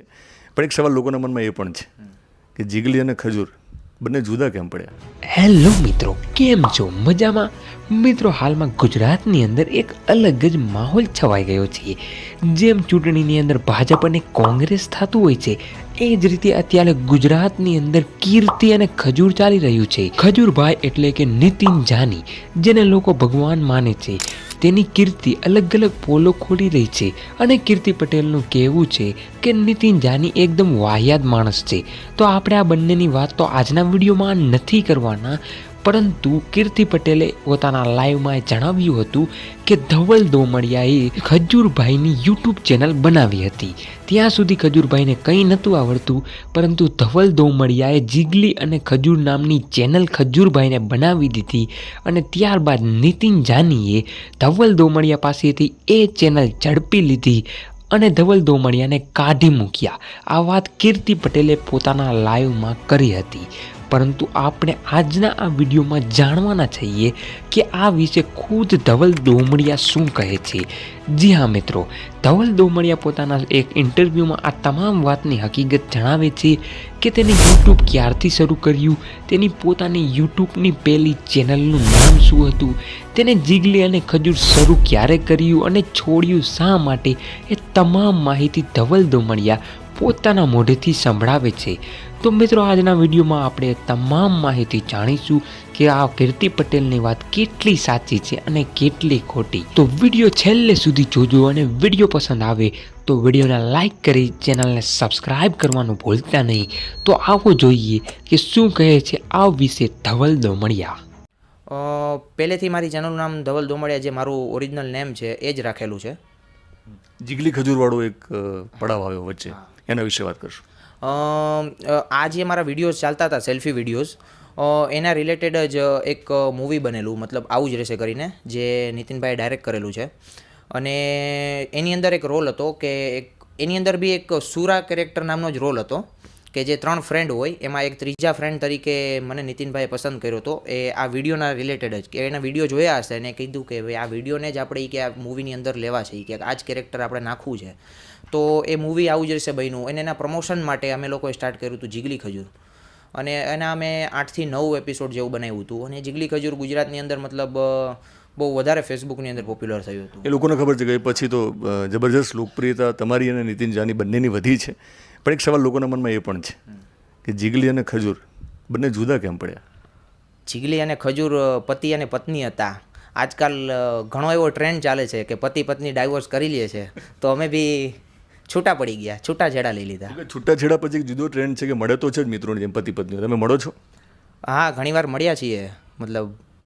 છે. પણ એક સવાલ લોકોના મનમાં એ પણ છે કે જીગલી અને ખજૂર બંને જુદા કેમ પડ્યા? હેલો મિત્રો, કેમ છો? મજામાં? મિત્રો, હાલમાં ગુજરાતની અંદર એક અલગ જ માહોલ છવાઈ ગયો છે. જેમ ચૂંટણીની અંદર ભાજપ અને કોંગ્રેસ થતું હોય છે, એ જ રીતે અત્યારે ગુજરાતની અંદર કીર્તિ અને ખજૂર ચાલી રહ્યું છે. ખજૂરભાઈ એટલે કે નીતિન જાની, જેને લોકો ભગવાન માને છે. તેની કીર્તિ અલગ અલગ પોલો ખોલી રહી છે અને કીર્તિ પટેલનું કહેવું છે કે નીતિન જાની એકદમ વાહિયાત માણસ છે. તો આપણે આ બંનેની વાત તો આજના વિડીયોમાં નથી કરવાના પરંતુ કીર્તિ પટેલે પોતાના લાઈવમાં જણાવ્યું હતું કે ધવલ દોમડિયાએ ખજૂરભાઈની યુટ્યુબ ચેનલ બનાવી હતી. ત્યાં સુધી ખજૂરભાઈને કંઈ નહોતું આવડતું, પરંતુ ધવલ દોમડિયાએ જીગલી અને ખજૂર નામની ચેનલ ખજૂરભાઈને બનાવી દીધી અને ત્યારબાદ નીતિન જાનીએ ધવલ દોમડિયા પાસેથી એ ચેનલ ઝડપી લીધી અને ધવલ દોમડિયાને કાઢી મૂક્યા. આ વાત કીર્તિ પટેલે પોતાના લાઈવમાં કરી હતી. પરંતુ આપણે આજના આ વિડીયોમાં જાણવાના છીએ કે આ વિશે ખુદ ધવલ દોમડિયા શું કહે છે. જી હા, મિત્રો. ધવલ દોમડિયા પોતાના એક ઇન્ટરવ્યૂમાં આ તમામ વાતની હકીકત જણાવે છે કે તેને યુટ્યુબ ક્યારથી શરૂ કર્યું? તેની પોતાની યુટ્યુબની પહેલી ચેનલનું નામ શું હતું? તેને જીગલી અને ખજૂર શરૂ ક્યારે કર્યું અને છોડ્યું શા માટે? એ તમામ માહિતી ધવલ દોમડિયા પોતાના મોઢેથી સંભળાવે છે. તો મિત્રો આજના વિડીયોમાં આપણે તમામ માહિતી જાણીશું કે આ કીર્તિ પટેલની વાત કેટલી સાચી છે અને કેટલી ખોટી. તો વીડિયો છેલ્લે સુધી જોજો અને વીડિયો પસંદ આવે તો વિડીયોને લાઇક કરી ચેનલને સબસ્ક્રાઇબ કરવાનું ભૂલતા નહીં. તો આવો જોઈએ કે શું કહે છે આ વિશે ધવલ દોમડિયા. પહેલેથી મારી ચેનલનું નામ ધવલ દોમડિયા જે મારું ઓરિજિનલ નેમ છે એ જ રાખેલું છે. જીગલી ખજૂરવાળો એક પડાવ આવ્યો વચ્ચે. એના વિશે વાત કરશું. આ જે મારા વિડીયોઝ ચાલતા હતા સેલ્ફી વિડીયોઝ એના રિલેટેડ જ એક મૂવી બનેલું, મતલબ આવું જ રહેશે કરીને, જે નીતિનભાઈએ ડાયરેક્ટ કરેલું છે. અને એની અંદર એક રોલ હતો કે એક, એની અંદર બી એક સુરા કેરેક્ટર નામનો જ રોલ હતો. કે જે ત્રણ ફ્રેન્ડ હોય, એમાં એક ત્રીજા ફ્રેન્ડ તરીકે મને નીતિનભાઈએ પસંદ કર્યો હતો એ આ વિડીયોના રિલેટેડ જ. કે એના વીડિયો જોયા હશે અને કીધું કે ભાઈ આ વિડીયોને જ આપણે કે આ મૂવીની અંદર લેવા છે કે આ જ કેરેક્ટર આપણે નાખવું છે. તો એ મૂવી આવું જ રહેશે બન્યું. અને એના પ્રમોશન માટે અમે લોકોએ સ્ટાર્ટ કર્યું હતું જીગલી ખજૂર. અને એના અમે આઠથી નવ એપિસોડ જેવું બનાવ્યું હતું. અને જીગલી ખજૂર ગુજરાતની અંદર મતલબ બહુ વધારે ફેસબુકની અંદર પોપ્યુલર થયું હતું. એ લોકોને ખબર છે કે પછી તો જબરજસ્ત લોકપ્રિયતા તમારી અને નીતિન જાની બંનેની વધી છે. પણ એક સવાલ લોકોના મનમાં એ પણ છે કે જીગલી અને ખજૂર બંને જુદા કેમ પડ્યા? જીગલી અને ખજૂર પતિ અને પત્ની હતા. આજકાલ ઘણો એવો ટ્રેન્ડ ચાલે છે કે પતિ પત્ની ડાયવોર્સ કરી લે છે. તો અમે બી છૂટા પડી ગયા છૂટા છેડા લઈ લીધા. છૂટાછેડા પછી એક જુદો ટ્રેન્ડ છે કે મળે તો છે જ મિત્રોની જેમ પતિ પત્ની. તમે મળો છો? હા ઘણીવાર મળ્યા છીએ. મતલબ